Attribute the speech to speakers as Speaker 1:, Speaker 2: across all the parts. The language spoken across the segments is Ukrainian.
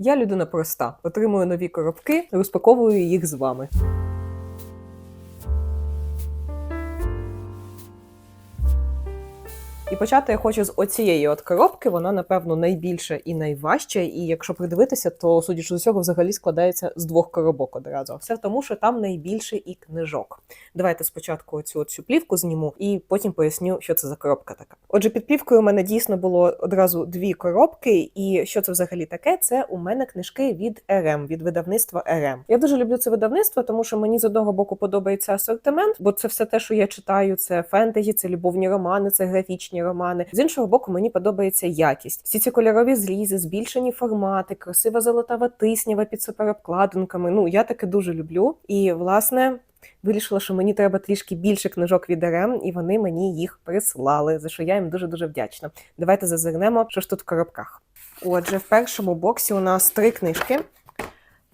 Speaker 1: Я людина проста, отримую нові коробки, розпаковую їх з вами. І почати я хочу з оцієї от коробки. Вона, напевно, найбільша і найважча. І якщо придивитися, то судячи з усього, взагалі складається з двох коробок одразу. Все тому, що там найбільше і книжок. Давайте спочатку цю цю плівку зніму і потім поясню, що це за коробка така. Отже, під плівкою у мене дійсно було одразу дві коробки. І що це взагалі таке? Це у мене книжки від РМ, від видавництва РМ. Я дуже люблю це видавництво, тому що мені з одного боку подобається асортимент, бо це все те, що я читаю. Це фентезі, це любовні романи, це графічні романи. З іншого боку, мені подобається якість. Всі ці кольорові зрізи, збільшені формати, красива золотава тиснява під суперобкладинками. Ну я таке дуже люблю. І власне. Вирішила, що мені треба трішки більше книжок від РМ, і вони мені їх прислали, за що я їм дуже дуже вдячна. Давайте зазирнемо, що ж тут в коробках. Отже, в першому боксі у нас три книжки.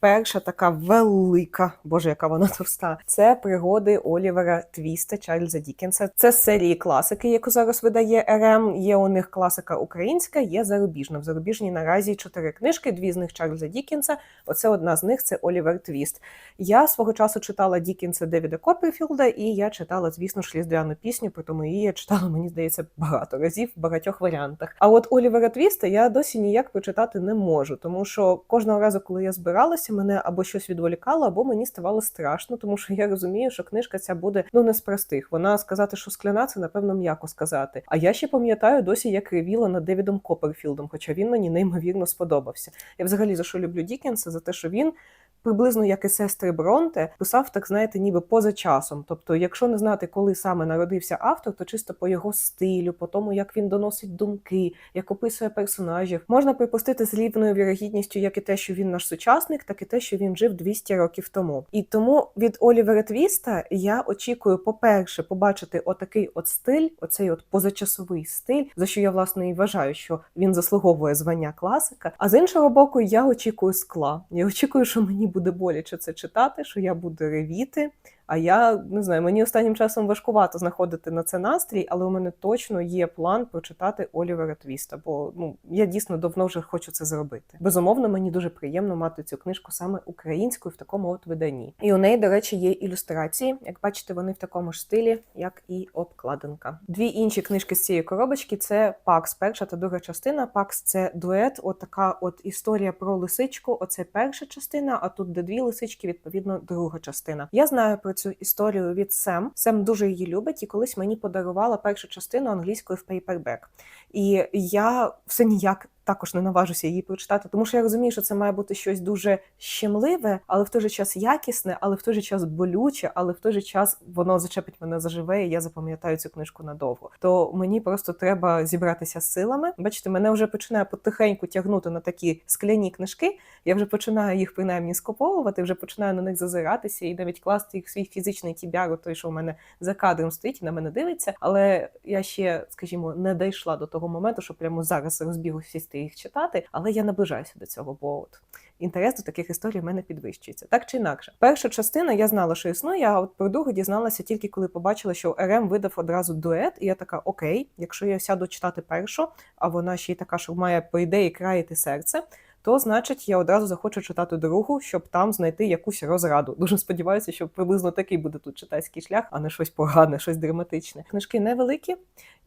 Speaker 1: Перша така велика, боже, яка вона товста. Це пригоди Олівера Твіста Чарльза Дікенса. Це серії класики, яку зараз видає РМ. Є у них класика українська, є зарубіжна. В зарубіжній наразі чотири книжки, дві з них Чарльза Дікенса. Оце одна з них це Олівер Твіст. Я свого часу читала Дікенса Девіда Копперфілда, і я читала, звісно ж, різдвяну пісню, при тому її я читала, мені здається, багато разів в багатьох варіантах. А от Олівера Твіста я досі ніяк прочитати не можу, тому що кожного разу, коли я збиралася, мене або щось відволікало, або мені ставало страшно, тому що я розумію, що книжка ця буде ну не з простих. Вона сказати, що скляна, це напевно м'яко сказати. А я ще пам'ятаю досі, як ревіла над Девідом Копперфілдом, хоча він мені неймовірно сподобався. Я взагалі за що люблю Дікенса, за те, що він. Приблизно як і сестри Бронте писав, так знаєте, ніби поза часом. Тобто, якщо не знати, коли саме народився автор, то чисто по його стилю, по тому, як він доносить думки, як описує персонажів, можна припустити з рівною вірогідністю, як і те, що він наш сучасник, так і те, що він жив 200 років тому. І тому від Олівера Твіста я очікую, по-перше, побачити отакий от стиль, оцей от позачасовий стиль, за що я власне і вважаю, що він заслуговує звання класика. А з іншого боку, я очікую скла. Я очікую, що мені буде боляче це читати, що я буду ревіти. А я не знаю, мені останнім часом важкувато знаходити на це настрій, але у мене точно є план прочитати Олівера Твіста, бо ну я дійсно давно вже хочу це зробити. Безумовно, мені дуже приємно мати цю книжку саме українською в такому от виданні. І у неї, до речі, є ілюстрації. Як бачите, вони в такому ж стилі, як і обкладинка. Дві інші книжки з цієї коробочки це Пакс, перша та друга частина. Пакс це дует, от така от історія про лисичку. Оце перша частина. А тут де дві лисички, відповідно, друга частина. Я знаю про цю історію від Сем. Сем дуже її любить і колись мені подарувала першу частину англійської в пейпербек. І я все ніяк також не наважуся її прочитати, тому що я розумію, що це має бути щось дуже щемливе, але в той же час якісне, але в той же час болюче, але в той же час воно зачепить мене заживе, і я запам'ятаю цю книжку надовго. То мені просто треба зібратися з силами. Бачите, мене вже починає потихеньку тягнути на такі скляні книжки. Я вже починаю їх принаймні скуповувати, вже починаю на них зазиратися і навіть класти їх в свій фізичний тібяру, той, що у мене за кадром стоїть і на мене дивиться. Але я ще, скажімо, не дійшла до того моменту, що прямо зараз розбігу сісти їх читати, але я наближаюся до цього, бо от інтерес до таких історій в мене підвищується. Так чи інакше, перша частина я знала, що існує, а от про другу дізналася тільки коли побачила, що РМ видав одразу дует, і я така: Окей, якщо я сяду читати першу, а вона ще й така, що має по ідеї країти серце. То значить, я одразу захочу читати другу, щоб там знайти якусь розраду. Дуже сподіваюся, що приблизно такий буде тут читацький шлях, а не щось погане, щось драматичне. Книжки невеликі,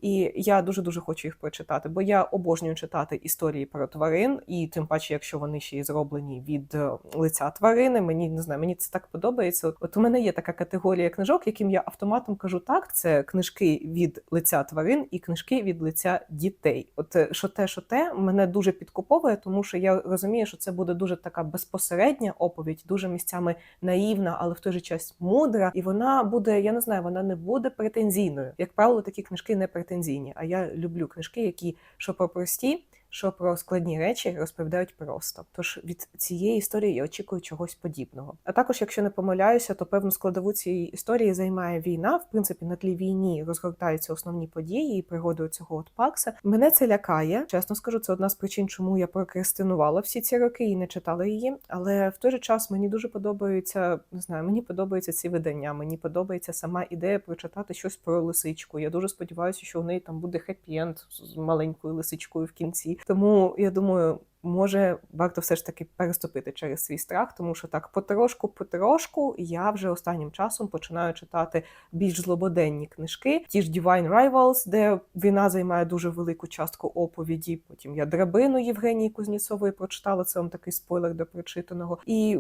Speaker 1: і я дуже дуже хочу їх прочитати, бо я обожнюю читати історії про тварин, і тим паче, якщо вони ще й зроблені від е, лиця тварини, мені не знаю, мені це так подобається. От у мене є така категорія книжок, яким я автоматом кажу так: це книжки від лиця тварин і книжки від лиця дітей. От е, що те, що те, мене дуже підкуповує, тому що я розумію, що це буде дуже така безпосередня оповідь, дуже місцями наївна, але в той же час мудра, і вона буде, я не знаю, вона не буде претензійною. Як правило, такі книжки не претензійні. А я люблю книжки, які що про прості, що про складні речі розповідають просто. Тож від цієї історії я очікую чогось подібного. А також, якщо не помиляюся, то певну складову цієї історії займає війна. В принципі, на тлі війні розгортаються основні події і пригоди цього от пакса. Мене це лякає. Чесно скажу, це одна з причин, чому я прокрастинувала всі ці роки і не читала її. Але в той же час мені дуже подобаються, не знаю, мені подобаються ці видання. Мені подобається сама ідея прочитати щось про лисичку. Я дуже сподіваюся, що в неї там буде хеппі-енд з маленькою лисичкою в кінці. Тому я думаю, може варто все ж таки переступити через свій страх, тому що так потрошку, потрошку я вже останнім часом починаю читати більш злободенні книжки. Ті ж Divine Rivals, де війна займає дуже велику частку оповіді. Потім я драбину Євгенії Кузнєцової прочитала. Це вам такий спойлер до прочитаного. І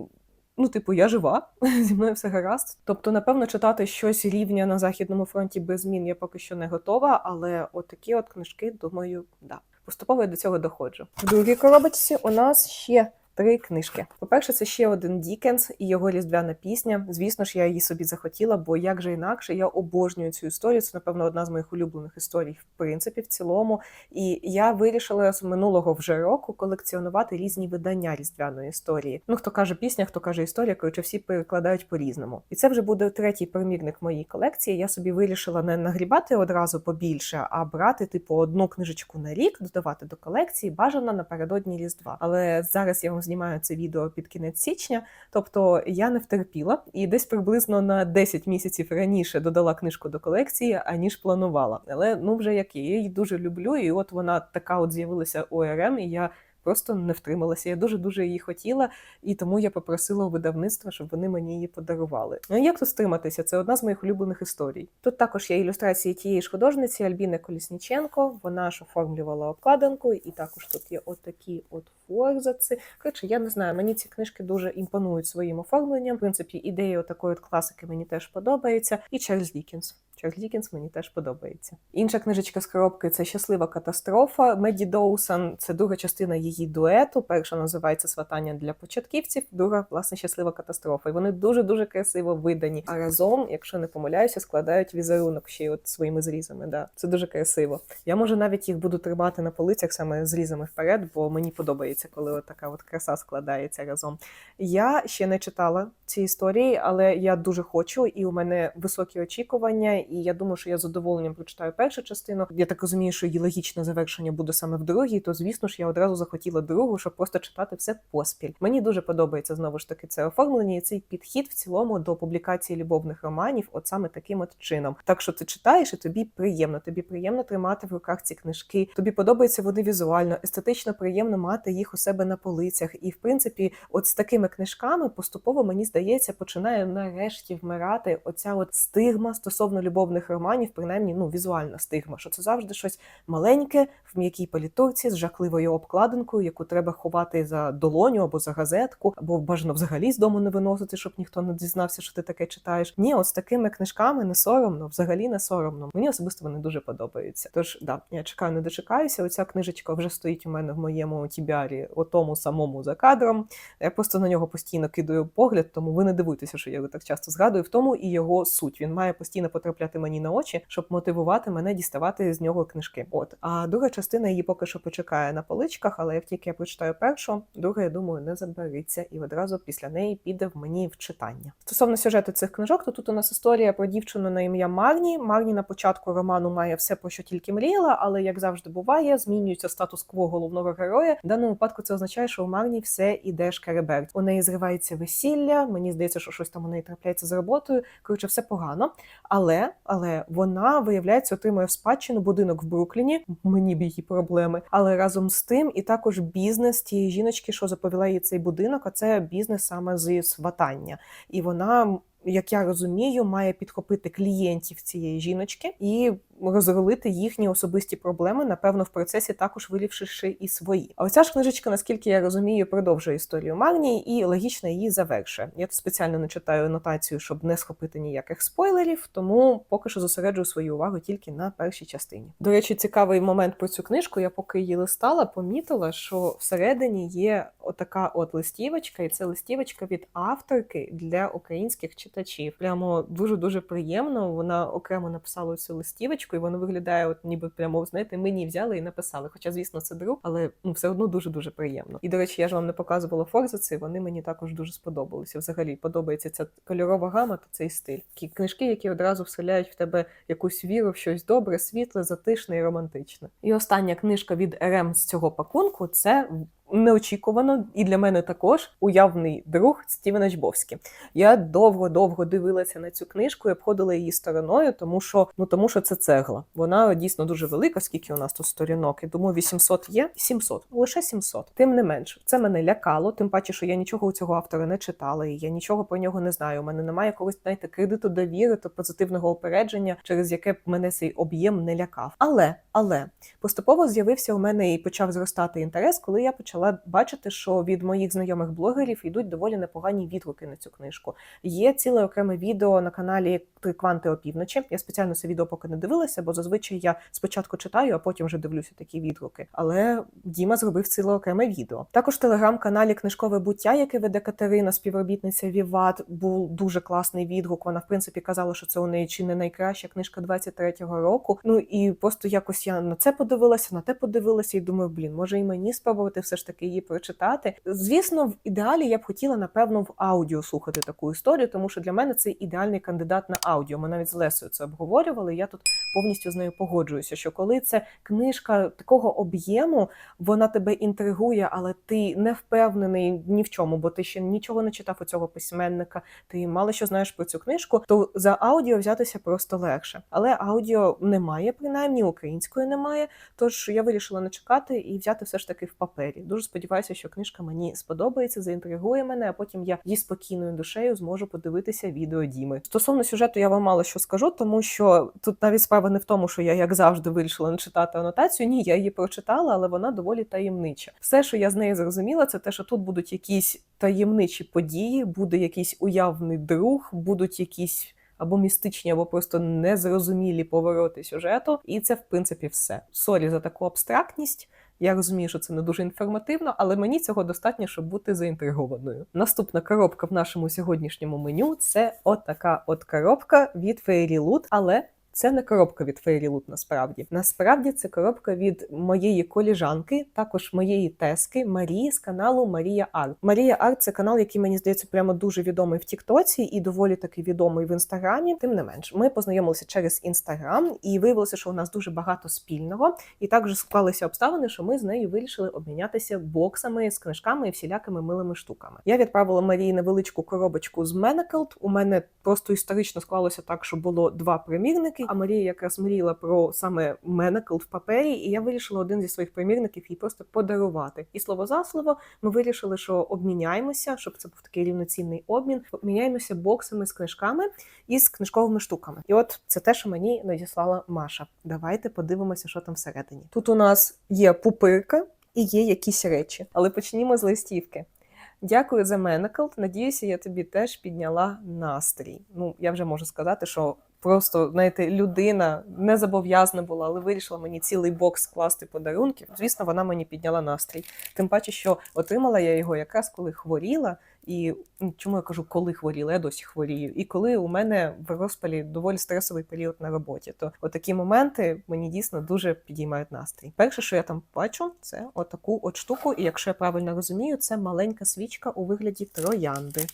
Speaker 1: Ну, типу, я жива, зі мною все гаразд. Тобто, напевно, читати щось рівня на західному фронті без змін я поки що не готова, але от такі от книжки, думаю, да. Поступово я до цього доходжу. В другій коробочці у нас ще три книжки. По-перше, це ще один Дікенс і його різдвяна пісня. Звісно ж, я її собі захотіла, бо як же інакше, я обожнюю цю історію. Це, напевно, одна з моїх улюблених історій, в принципі, в цілому. І я вирішила з минулого вже року колекціонувати різні видання різдвяної історії. Ну, хто каже пісня, хто каже історія, коротше, всі перекладають по-різному. І це вже буде третій примірник моєї колекції. Я собі вирішила не нагрібати одразу побільше, а брати, типу, одну книжечку на рік, додавати до колекції, бажано напередодні Різдва. Але зараз я вам знімаю це відео під кінець січня, тобто я не втерпіла і десь приблизно на 10 місяців раніше додала книжку до колекції, аніж планувала. Але ну вже як є, я її дуже люблю, і от вона така от з'явилася ОРМ, і я. Просто не втрималася. Я дуже дуже її хотіла, і тому я попросила у видавництва, щоб вони мені її подарували. Ну як тут стриматися? Це одна з моїх улюблених історій. Тут також є ілюстрації тієї ж художниці Альбіни Колісніченко. Вона ж оформлювала обкладинку, і також тут є отакі от форзаци. Коротше, я не знаю, мені ці книжки дуже імпонують своїм оформленням. В принципі, ідея такої от класики мені теж подобається. І Чарльз Дікінс. Чарльз Дікінс мені теж подобається. Інша книжечка з коробки це щаслива катастрофа. Меді Доусон. Це друга частина її дуету. Перша називається Сватання для початківців, друга власне щаслива катастрофа. І вони дуже дуже красиво видані. А разом, якщо не помиляюся, складають візерунок ще й от своїми зрізами. Да, це дуже красиво. Я може навіть їх буду тримати на полицях саме зрізами вперед, бо мені подобається, коли от така от краса складається разом. Я ще не читала ці історії, але я дуже хочу, і у мене високі очікування. І я думаю, що я з задоволенням прочитаю першу частину. Я так розумію, що її логічне завершення буде саме в другій. То звісно ж, я одразу захотіла другу, щоб просто читати все поспіль. Мені дуже подобається знову ж таки це оформлення і цей підхід в цілому до публікації любовних романів, от саме таким от чином. Так що ти читаєш, і тобі приємно. Тобі приємно тримати в руках ці книжки. Тобі подобаються вони візуально, естетично приємно мати їх у себе на полицях. І в принципі, от з такими книжками поступово мені здається, починає нарешті вмирати оця от стигма стосовно любовних романів, принаймні ну візуальна стигма, що це завжди щось маленьке в м'якій політурці з жахливою обкладинкою, яку треба ховати за долоню або за газетку, або бажано взагалі з дому не виносити, щоб ніхто не дізнався, що ти таке читаєш. Ні, от з такими книжками не соромно, взагалі не соромно. Мені особисто вони дуже подобаються. Тож да, я чекаю, не дочекаюся. Оця книжечка вже стоїть у мене в моєму тібярі, о тому самому за кадром. Я просто на нього постійно кидаю погляд, тому ви не дивуйтеся, що я його так часто згадую. В тому і його суть. Він має постійно потрапляти мені на очі, щоб мотивувати мене діставати з нього книжки. От а друга частина її поки що почекає на поличках, але як тільки я прочитаю першу, друга, я думаю, не забериться і одразу після неї піде в мені в читання. Стосовно сюжету цих книжок, то тут у нас історія про дівчину на ім'я Марні. Марні на початку роману має все про що тільки мріяла, але як завжди буває, змінюється статус-кво головного героя. В даному випадку це означає, що у Марні все іде шкереберть. У неї зривається весілля. Мені здається, що щось там у неї трапляється з роботою. Коротше, все погано. Але але вона виявляється, отримує в спадщину будинок в Брукліні. Мені б її проблеми, але разом з тим, і також бізнес тієї жіночки, що заповіла їй цей будинок. А це бізнес саме зі сватання, і вона. Як я розумію, має підхопити клієнтів цієї жіночки і розрулити їхні особисті проблеми, напевно, в процесі також вилівши і свої. А оця ж книжечка, наскільки я розумію, продовжує історію Магнії і логічно її завершує. Я тут спеціально не читаю анотацію, щоб не схопити ніяких спойлерів, тому поки що зосереджую свою увагу тільки на першій частині. До речі, цікавий момент про цю книжку. Я поки її листала, помітила, що всередині є отака от листівочка, і це листівочка від авторки для українських читачів. Прямо дуже дуже приємно. Вона окремо написала цю листівочку, і воно виглядає, от ніби прямо знаєте, мені взяли і написали. Хоча, звісно, це друг, але ну все одно дуже дуже приємно. І до речі, я ж вам не показувала форзаци. Вони мені також дуже сподобалися. Взагалі подобається ця кольорова гама та цей стиль. Такі книжки, які одразу вселяють в тебе якусь віру в щось добре, світле, затишне і романтичне. І остання книжка від РМ з цього пакунку це неочікувано і для мене також уявний друг Стівена Чбовські. Я довго-довго дивилася на цю книжку і обходила її стороною, тому що ну тому що це цегла. Вона дійсно дуже велика, скільки у нас тут сторінок. І думаю, 800 є 700, лише 700. Тим не менш, це мене лякало. Тим паче, що я нічого у цього автора не читала, і я нічого про нього не знаю. У мене немає якогось знаєте, кредиту довіри та позитивного опередження, через яке б мене цей об'єм не лякав. Але але поступово з'явився у мене і почав зростати інтерес, коли я почала бачити, що від моїх знайомих блогерів йдуть доволі непогані відгуки на цю книжку. Є ціле окреме відео на каналі Три кванти опівночі. Я спеціально це відео поки не дивилася, бо зазвичай я спочатку читаю, а потім вже дивлюся такі відгуки. Але Діма зробив ціле окреме відео. Також в телеграм-каналі Книжкове буття, яке веде Катерина, співробітниця Віват, був дуже класний відгук. Вона в принципі казала, що це у неї чи не найкраща книжка 23-го року. Ну і просто якось я на це подивилася, на те подивилася, і думаю, блін, може і мені спробувати все ж таки її прочитати. Звісно, в ідеалі я б хотіла напевно в аудіо слухати таку історію, тому що для мене це ідеальний кандидат на аудіо. Ми навіть з Лесою це обговорювали. Я тут повністю з нею погоджуюся. Що коли це книжка такого об'єму, вона тебе інтригує, але ти не впевнений ні в чому, бо ти ще нічого не читав у цього письменника. Ти мало що знаєш про цю книжку, то за аудіо взятися просто легше. Але аудіо немає, принаймні української немає. Тож я вирішила не чекати і взяти все ж таки в папері. Дуже сподіваюся, що книжка мені сподобається, заінтригує мене, а потім я зі спокійною душею зможу подивитися відео Діми. Стосовно сюжету, я вам мало що скажу, тому що тут навіть справа не в тому, що я як завжди вирішила не читати анотацію. Ні, я її прочитала, але вона доволі таємнича. Все, що я з неї зрозуміла, це те, що тут будуть якісь таємничі події, буде якийсь уявний друг, будуть якісь. Або містичні, або просто незрозумілі повороти сюжету, і це в принципі все. Сорі за таку абстрактність. Я розумію, що це не дуже інформативно, але мені цього достатньо, щоб бути заінтригованою. Наступна коробка в нашому сьогоднішньому меню це отака от коробка від Fairy Loot, але це не коробка від Loot насправді. Насправді це коробка від моєї коліжанки, також моєї тески Марії з каналу Марія Арт. Марія Арт це канал, який мені здається прямо дуже відомий в Тіктоці і доволі таки відомий в інстаграмі. Тим не менш, ми познайомилися через інстаграм, і виявилося, що у нас дуже багато спільного. І також склалися обставини, що ми з нею вирішили обмінятися боксами з книжками і всілякими милими штуками. Я відправила Марії невеличку коробочку з Menacult. У мене просто історично склалося так, що було два примірники. А Марія якраз мріяла про саме Менакл в папері, і я вирішила один зі своїх примірників їй просто подарувати. І слово за слово, ми вирішили, що обміняємося, щоб це був такий рівноцінний обмін. Обміняємося боксами з книжками і з книжковими штуками. І от це те, що мені надіслала Маша. Давайте подивимося, що там всередині. Тут у нас є пупирка і є якісь речі, але почнімо з листівки. Дякую за Менакл. Надіюся, я тобі теж підняла настрій. Ну, я вже можу сказати, що просто знаєте, людина не зобов'язана була, але вирішила мені цілий бокс скласти подарунків. Звісно, вона мені підняла настрій. Тим паче, що отримала я його якраз коли хворіла. І ну, чому я кажу, коли хворіла, я досі хворію. І коли у мене в розпалі доволі стресовий період на роботі, то отакі моменти мені дійсно дуже підіймають настрій. Перше, що я там бачу, це отаку от штуку, і якщо я правильно розумію, це маленька свічка у вигляді троянди.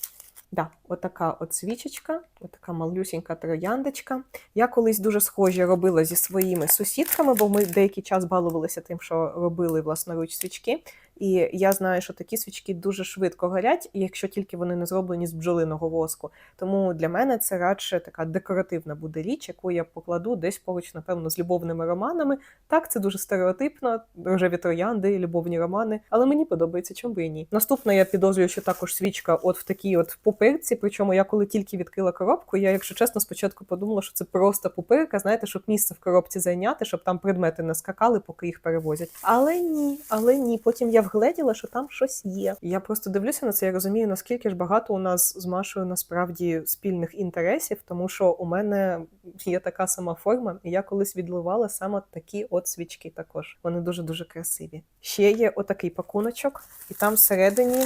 Speaker 1: Да, отака от свічечка, отака малюсінька трояндочка. Я колись дуже схожі робила зі своїми сусідками, бо ми деякий час балувалися тим, що робили власноруч свічки. І я знаю, що такі свічки дуже швидко горять, якщо тільки вони не зроблені з бджолиного воску. Тому для мене це радше така декоративна буде річ, яку я покладу десь поруч, напевно, з любовними романами. Так, це дуже стереотипно, рожеві троянди, любовні романи, але мені подобається, чому і ні. Наступна я підозрюю, що також свічка, от в такій от пупирці. Причому я коли тільки відкрила коробку, я, якщо чесно, спочатку подумала, що це просто пупирка, знаєте, щоб місце в коробці зайняти, щоб там предмети не скакали, поки їх перевозять. Але ні, але ні. Потім я вгледіла, що там щось є. Я просто дивлюся на це. Я розумію, наскільки ж багато у нас з Машою насправді спільних інтересів, тому що у мене є така сама форма, і я колись відливала саме такі от свічки. Також вони дуже дуже красиві. Ще є отакий пакуночок, і там всередині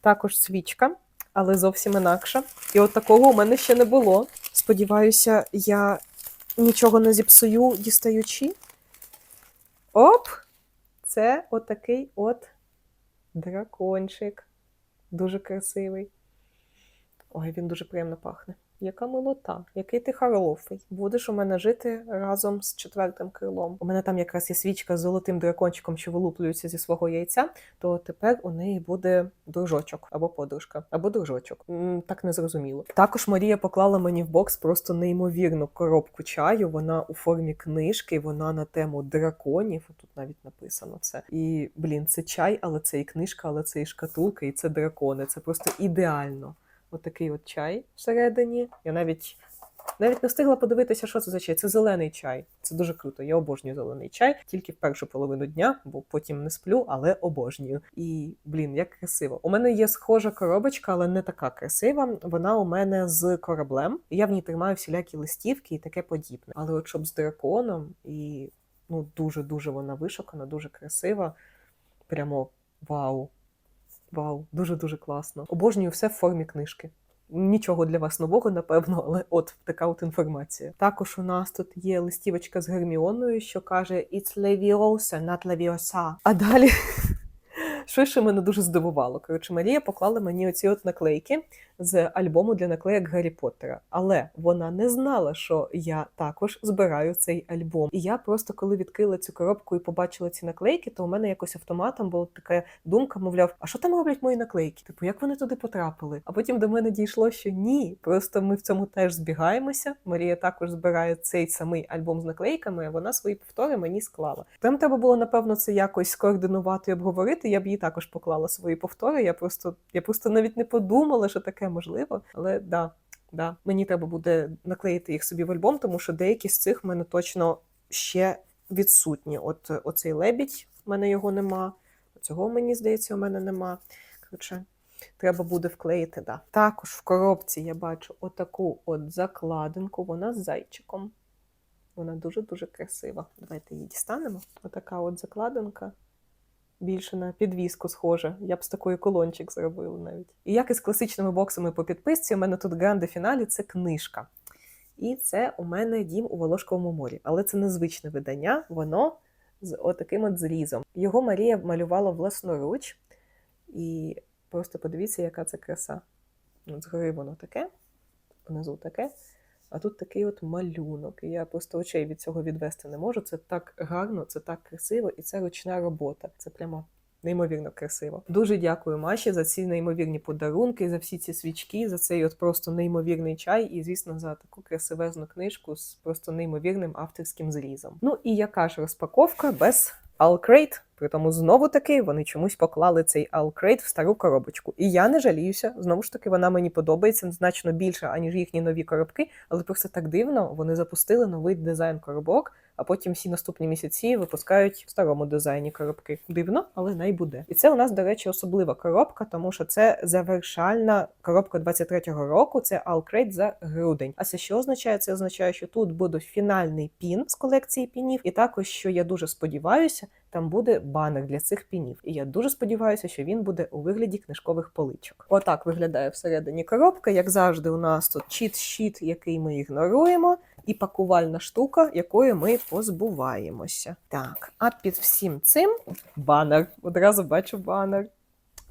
Speaker 1: також свічка. Але зовсім інакша. І от такого у мене ще не було. Сподіваюся, я нічого не зіпсую, дістаючи. Оп! Це отакий от дракончик. Дуже красивий. Ой, він дуже приємно пахне. Яка милота, який ти хороший. Будеш у мене жити разом з четвертим крилом. У мене там якраз є свічка з золотим дракончиком, що вилуплюється зі свого яйця, то тепер у неї буде дружочок або подружка, або дружочок. Так не зрозуміло. Також Марія поклала мені в бокс просто неймовірну коробку чаю. Вона у формі книжки, вона на тему драконів. Тут навіть написано це. І блін, це чай, але це і книжка, але це і шкатулка, і це дракони. Це просто ідеально. Отакий от чай всередині. Я навіть навіть не встигла подивитися, що це за чай. Це зелений чай. Це дуже круто. Я обожнюю зелений чай тільки в першу половину дня, бо потім не сплю, але обожнюю. І блін, як красиво. У мене є схожа коробочка, але не така красива. Вона у мене з кораблем. І я в ній тримаю всілякі листівки і таке подібне. Але от щоб з драконом, і ну дуже дуже вона вишукана, дуже красива. Прямо вау. Вау, дуже дуже класно. Обожнюю все в формі книжки. Нічого для вас нового, напевно, але от така от інформація. Також у нас тут є листівочка з Герміоною, що каже It's Leviosa, not Leviosa. А далі. Ще мене дуже здивувало. Коротше, Марія поклала мені оці от наклейки з альбому для наклеїк Гаррі Поттера. Але вона не знала, що я також збираю цей альбом. І я просто коли відкрила цю коробку і побачила ці наклейки, то у мене якось автоматом була така думка, мовляв, а що там роблять мої наклейки? Типу, як вони туди потрапили? А потім до мене дійшло, що ні, просто ми в цьому теж збігаємося. Марія також збирає цей самий альбом з наклейками, вона свої повтори мені склала. Там треба було напевно це якось скоординувати і обговорити. Я б їй також поклала свої повтори. Я просто я просто навіть не подумала, що таке можливо. Але да, да, мені треба буде наклеїти їх собі в альбом, тому що деякі з цих в мене точно ще відсутні. От оцей лебідь, в мене його нема. Цього мені здається, у мене нема. Коротше, треба буде вклеїти. Да. Також в коробці я бачу отаку от закладинку. Вона з зайчиком. Вона дуже-дуже красива. Давайте її дістанемо. Отака от закладинка. Більше на підвіску схожа. Я б з такої колончик зробила навіть. І як і з класичними боксами по підписці, у мене тут гранде фіналі це книжка. І це у мене дім у Волошковому морі. Але це незвичне видання, воно з отаким от зрізом. Його Марія малювала власноруч. І просто подивіться, яка це краса. Згори воно таке, внизу таке. А тут такий от малюнок. І я просто очей від цього відвести не можу. Це так гарно, це так красиво, і це ручна робота. Це прямо неймовірно красиво. Дуже дякую Маші за ці неймовірні подарунки, за всі ці свічки, за цей от просто неймовірний чай, і, звісно, за таку красивезну книжку з просто неймовірним авторським зрізом. Ну і яка ж розпаковка без Алкрейт. Притому знову таки вони чомусь поклали цей Алкрейт в стару коробочку. І я не жаліюся. Знову ж таки, вона мені подобається значно більше, аніж їхні нові коробки, але просто так дивно вони запустили новий дизайн коробок, а потім всі наступні місяці випускають в старому дизайні коробки. Дивно, але най буде. І це у нас, до речі, особлива коробка, тому що це завершальна коробка 23-го року. Це Алкрейт за грудень. А це що означає? Це означає, що тут буде фінальний пін з колекції пінів, і також, що я дуже сподіваюся, там буде банер для цих пінів. І я дуже сподіваюся, що він буде у вигляді книжкових поличок. Отак виглядає всередині коробка. Як завжди, у нас тут чіт-щіт, який ми ігноруємо, і пакувальна штука, якою ми позбуваємося. Так, а під всім цим банер. Одразу бачу банер.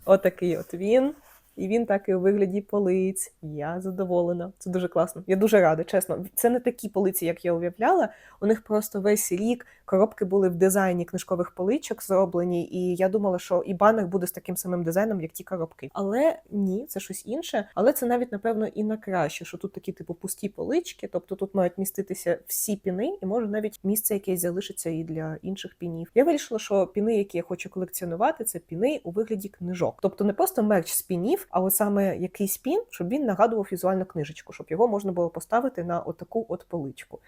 Speaker 1: Отакий от він. І він так і у вигляді полиць. Я задоволена. Це дуже класно. Я дуже рада, чесно. Це не такі полиці, як я уявляла. У них просто весь рік коробки були в дизайні книжкових поличок зроблені, і я думала, що і банер буде з таким самим дизайном, як ті коробки. Але ні, це щось інше. Але це навіть напевно і на краще, що тут такі типу пусті полички, тобто тут мають міститися всі піни, і може навіть місце якесь залишиться і для інших пінів. Я вирішила, що піни, які я хочу колекціонувати, це піни у вигляді книжок, тобто не просто мерч з пінів, а от саме якийсь пін, щоб він нагадував візуальну книжечку, щоб його можна було поставити на отаку от поличку.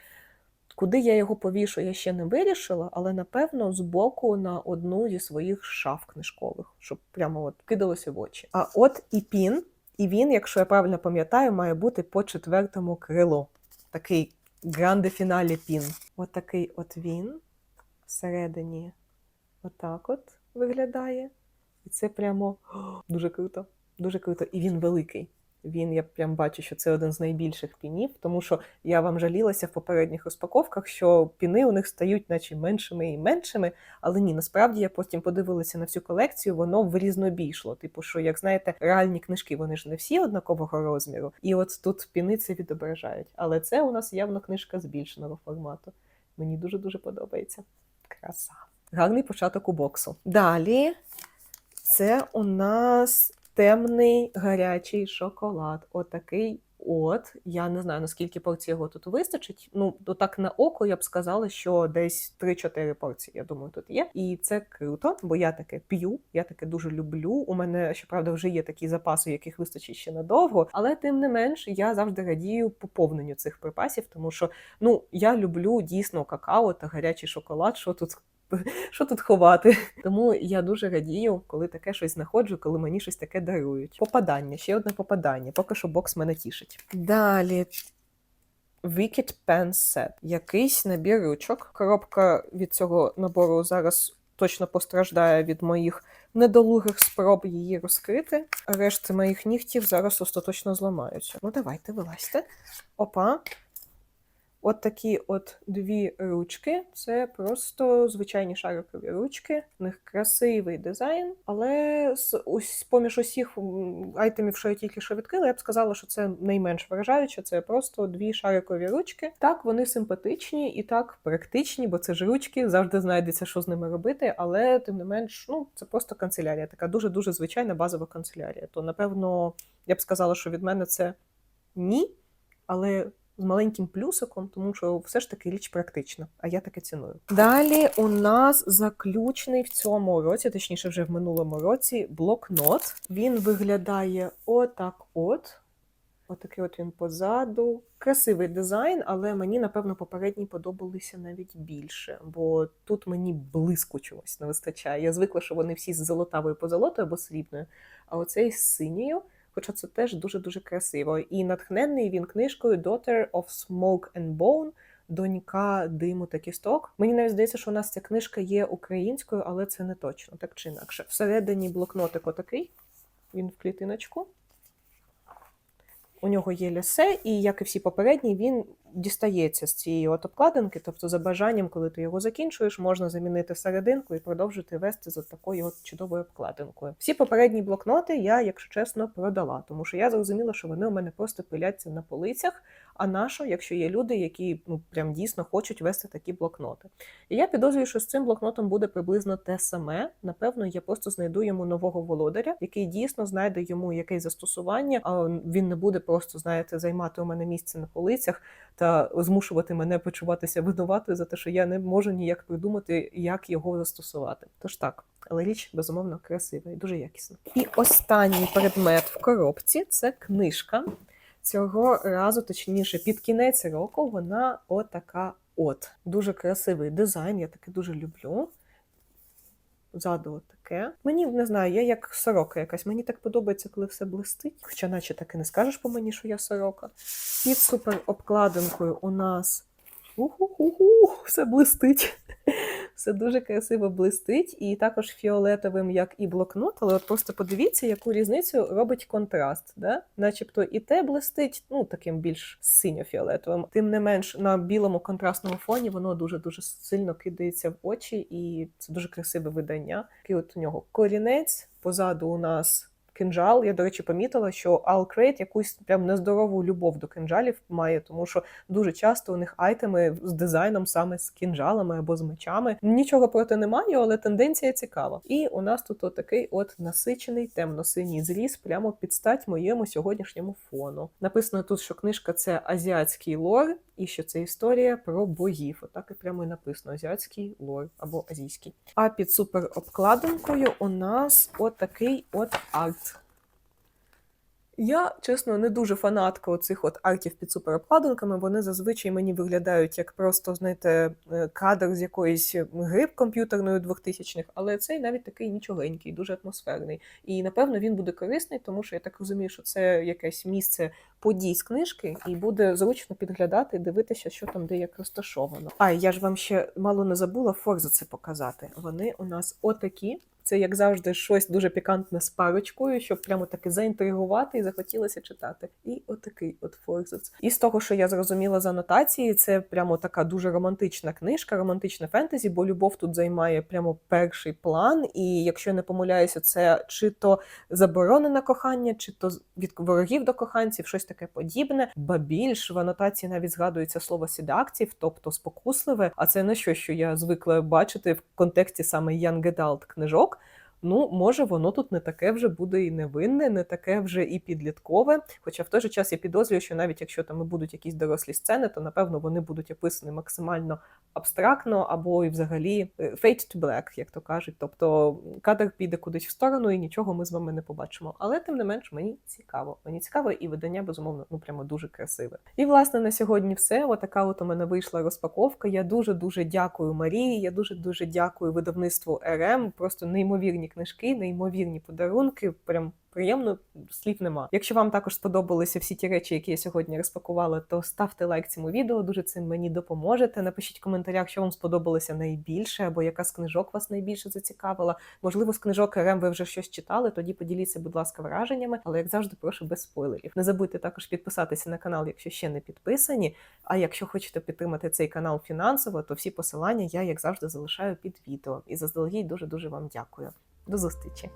Speaker 1: Куди я його повішу, я ще не вирішила, але напевно збоку на одну зі своїх шаф книжкових, щоб прямо от кидалося в очі. А от і пін, і він, якщо я правильно пам'ятаю, має бути по четвертому крилу. Такий гранде фіналі пін. От такий от він всередині. Отак от виглядає. І це прямо дуже круто. Дуже круто. І він великий. Він я прям бачу, що це один з найбільших пінів, тому що я вам жалілася в попередніх розпаковках, що піни у них стають, наче меншими і меншими. Але ні, насправді я потім подивилася на всю колекцію, воно в різнобій йшло. Типу, що як знаєте, реальні книжки вони ж не всі однакового розміру, і от тут піни це відображають. Але це у нас явно книжка збільшеного формату. Мені дуже дуже подобається. Краса. Гарний початок у боксу. Далі це у нас темний гарячий шоколад. Отакий от. Я не знаю, наскільки порцій його тут вистачить. Ну, то так на око я б сказала, що десь 3-4 порції, я думаю, тут є. І це круто, бо я таке п'ю, я таке дуже люблю. У мене, щоправда, вже є такі запаси, яких вистачить ще надовго. Але тим не менш, я завжди радію поповненню цих припасів, тому що ну я люблю дійсно какао та гарячий шоколад. Що тут що тут ховати? Тому я дуже радію, коли таке щось знаходжу, коли мені щось таке дарують. Попадання, ще одне попадання. Поки що бокс мене тішить. Далі. Wicked Pen Set. Якийсь набір ручок. Коробка від цього набору зараз точно постраждає від моїх недолугих спроб її розкрити. Решти моїх нігтів зараз остаточно зламаються. Ну, давайте, вилазьте. Опа. От такі от дві ручки. Це просто звичайні шарикові ручки. В них красивий дизайн, але з ось поміж усіх айтемів, що я тільки що відкрила, я б сказала, що це найменш вражаюче. Це просто дві шарикові ручки. Так, вони симпатичні і так практичні, бо це ж ручки, завжди знайдеться, що з ними робити. Але тим не менш, ну це просто канцелярія, така дуже дуже звичайна базова канцелярія. То напевно я б сказала, що від мене це ні, але з маленьким плюсиком, тому що все ж таки річ практична, а я таке ціную. Далі у нас заключний в цьому році, точніше, вже в минулому році, блокнот. Він виглядає отак от. Отакий от він позаду. Красивий дизайн, але мені, напевно, попередні подобалися навіть більше, бо тут мені блиску чогось не вистачає. Я звикла, що вони всі з золотавою позолотою або срібною, а оцей з синьою. Хоча це теж дуже-дуже красиво. І натхнений він книжкою Daughter of Smoke and Bone, донька диму та кісток. Мені навіть здається, що у нас ця книжка є українською, але це не точно, так чи інакше. Всередині блокнотик отакий, він в клітиночку. У нього є лісе, і як і всі попередні, він дістається з цієї от обкладинки. Тобто, за бажанням, коли ти його закінчуєш, можна замінити серединку і продовжити вести за такою от чудовою обкладинкою. Всі попередні блокноти я, якщо чесно, продала, тому що я зрозуміла, що вони у мене просто пиляться на полицях. А нащо, якщо є люди, які ну прям дійсно хочуть вести такі блокноти? І я підозрюю, що з цим блокнотом буде приблизно те саме. Напевно, я просто знайду йому нового володаря, який дійсно знайде йому якесь застосування. А він не буде просто, знаєте, займати у мене місце на полицях та змушувати мене почуватися винуватою за те, що я не можу ніяк придумати, як його застосувати. Тож так, але річ безумовно красива і дуже якісна. І останній предмет в коробці це книжка. Цього разу, точніше, під кінець року вона отака от. Дуже красивий дизайн, я таке дуже люблю. Ззаду от таке. Мені не знаю, я як сорока якась. Мені так подобається, коли все блистить. Хоча, наче так і не скажеш по мені, що я сорока. Під супер обкладинкою у нас уху-ху-ху, все блистить. Все дуже красиво блистить, і також фіолетовим, як і блокнот, але от просто подивіться, яку різницю робить контраст. Да? Начебто і те блистить, ну таким більш синьо-фіолетовим. Тим не менш, на білому контрастному фоні воно дуже-дуже сильно кидається в очі, і це дуже красиве видання. Такий от у нього корінець, позаду у нас. Кинжал, я, до речі, помітила, що Алкрейт якусь прям нездорову любов до кинжалів має, тому що дуже часто у них айтеми з дизайном саме з кінжалами або з мечами. Нічого проти немає, але тенденція цікава. І у нас тут отакий от насичений темно-синій зріз, прямо під стать моєму сьогоднішньому фону. Написано тут, що книжка це азіатський лор, і що це історія про богів. Отак і прямо і написано: азіатський лор або азійський. А під суперобкладинкою у нас отакий от арт. Я, чесно, не дуже фанатка оцих от артів під суперобкладинками. Вони зазвичай мені виглядають як просто, знаєте, е, кадр з якоїсь гри комп'ютерної 2000-х, але цей навіть такий нічогенький, дуже атмосферний. І напевно він буде корисний, тому що я так розумію, що це якесь місце подій з книжки, і буде зручно підглядати і дивитися, що там де як розташовано. А я ж вам ще мало не забула форза це показати. Вони у нас отакі Це як завжди щось дуже пікантне з парочкою, щоб прямо таки заінтригувати і захотілося читати. І отакий от форзац. І з того, що я зрозуміла з анотації, це прямо така дуже романтична книжка, романтичне фентезі, бо любов тут займає прямо перший план. І якщо я не помиляюся, це чи то заборонене кохання, чи то від ворогів до коханців, щось таке подібне. Ба більш в анотації навіть згадується слово сідактів, тобто спокусливе. А це не що, що я звикла бачити в контексті саме young adult книжок. Ну, може, воно тут не таке вже буде і невинне, не таке вже і підліткове. Хоча в той же час я підозрюю, що навіть якщо там і будуть якісь дорослі сцени, то напевно вони будуть описані максимально абстрактно або і взагалі е, fade to black, як то кажуть. Тобто кадр піде кудись в сторону і нічого ми з вами не побачимо. Але тим не менш мені цікаво. Мені цікаво, і видання безумовно ну прямо дуже красиве. І власне на сьогодні все. Отака от у мене вийшла розпаковка. Я дуже дуже дякую Марії. Я дуже дуже дякую видавництву РМ. Просто неймовірні книжки, неймовірні подарунки. Прям приємно слів нема. Якщо вам також сподобалися всі ті речі, які я сьогодні розпакувала, то ставте лайк цьому відео. Дуже цим мені допоможете. Напишіть в коментарях, що вам сподобалося найбільше, або яка з книжок вас найбільше зацікавила. Можливо, з книжок РМ ви вже щось читали. Тоді поділіться, будь ласка, враженнями. Але як завжди, прошу без спойлерів. Не забудьте також підписатися на канал, якщо ще не підписані. А якщо хочете підтримати цей канал фінансово, то всі посилання я, як завжди, залишаю під відео. І заздалегідь дуже дуже вам дякую. До зустрічі!